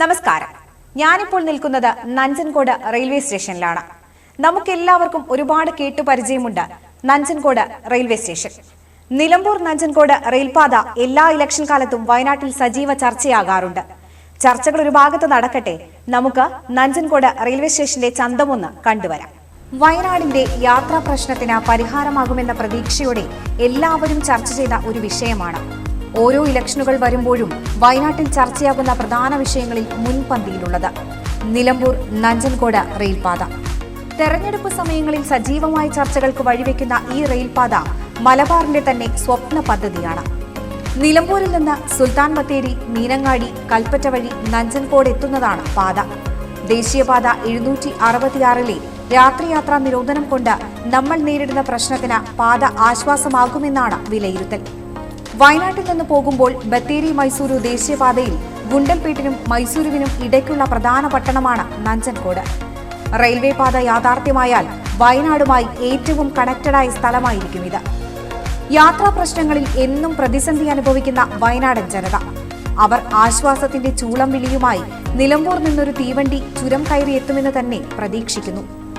നമസ്കാരം. ഞാനിപ്പോൾ നിൽക്കുന്നത് നഞ്ചൻകോട് റെയിൽവേ സ്റ്റേഷനിലാണ്. നമുക്കെല്ലാവർക്കും ഒരുപാട് കേട്ടു പരിചയമുണ്ട് നഞ്ചൻകോട് റെയിൽവേ സ്റ്റേഷൻ. നിലമ്പൂർ നഞ്ചൻകോട് റെയിൽപാത എല്ലാ ഇലക്ഷൻ കാലത്തും വയനാട്ടിൽ സജീവ ചർച്ചയാകാറുണ്ട്. ചർച്ചകൾ ഒരു ഭാഗത്ത് നടക്കട്ടെ. നമുക്ക് നഞ്ചൻകോട് റെയിൽവേ സ്റ്റേഷന്റെ ചന്തമൊന്ന് കണ്ടുവരാം. വയനാടിന്റെ യാത്രാ പ്രശ്നത്തിന് പരിഹാരമാകുമെന്ന പ്രതീക്ഷയോടെ എല്ലാവരും ചർച്ച ചെയ്ത ഒരു വിഷയമാണ് ഓരോ ഇലക്ഷനുകൾ വരുമ്പോഴും വയനാട്ടിൽ ചർച്ചയാകുന്ന പ്രധാന വിഷയങ്ങളിൽ മുൻപന്തിയിലുള്ളത്. നിലമ്പൂർ നഞ്ചൻകോട് റെയിൽപാത. തെരഞ്ഞെടുപ്പ് സമയങ്ങളിൽ സജീവമായ ചർച്ചകൾക്ക് വഴിവെക്കുന്ന ഈ റെയിൽപാത മലബാറിന്റെ തന്നെ സ്വപ്ന പദ്ധതിയാണ്. നിലമ്പൂരിൽ നിന്ന് സുൽത്താൻ ബത്തേരി മീനങ്ങാടി കൽപ്പറ്റ വഴി നഞ്ചൻകോട് എത്തുന്നതാണ് പാത. ദേശീയപാത എഴുന്നൂറ്റി അറുപത്തിയാറിലെ രാത്രിയാത്രാ നിരോധനം കൊണ്ട് നമ്മൾ നേരിടുന്ന പ്രശ്നത്തിന് പാത ആശ്വാസമാകുമെന്നാണ് വിലയിരുത്തൽ. വയനാട്ടിൽ നിന്ന് പോകുമ്പോൾ ബത്തേരി മൈസൂരു ദേശീയപാതയിൽ ഗുണ്ടൽപേട്ടിനും മൈസൂരുവിനും ഇടയ്ക്കുള്ള പ്രധാന പട്ടണമാണ് നഞ്ചൻകോട്. റെയിൽവേ പാത യാഥാർത്ഥ്യമായാൽ വയനാടുമായി ഏറ്റവും കണക്റ്റഡായ സ്ഥലമായിരിക്കും ഇത്. യാത്രാ പ്രശ്നങ്ങളിൽ എന്നും പ്രതിസന്ധി അനുഭവിക്കുന്ന വയനാടൻ ജനത. അവർ ആശ്വാസത്തിന്റെ ചൂളം വിളിയുമായി നിലമ്പൂർ നിന്നൊരു തീവണ്ടി ചുരം കയറി എത്തുമെന്ന് തന്നെ പ്രതീക്ഷിക്കുന്നു.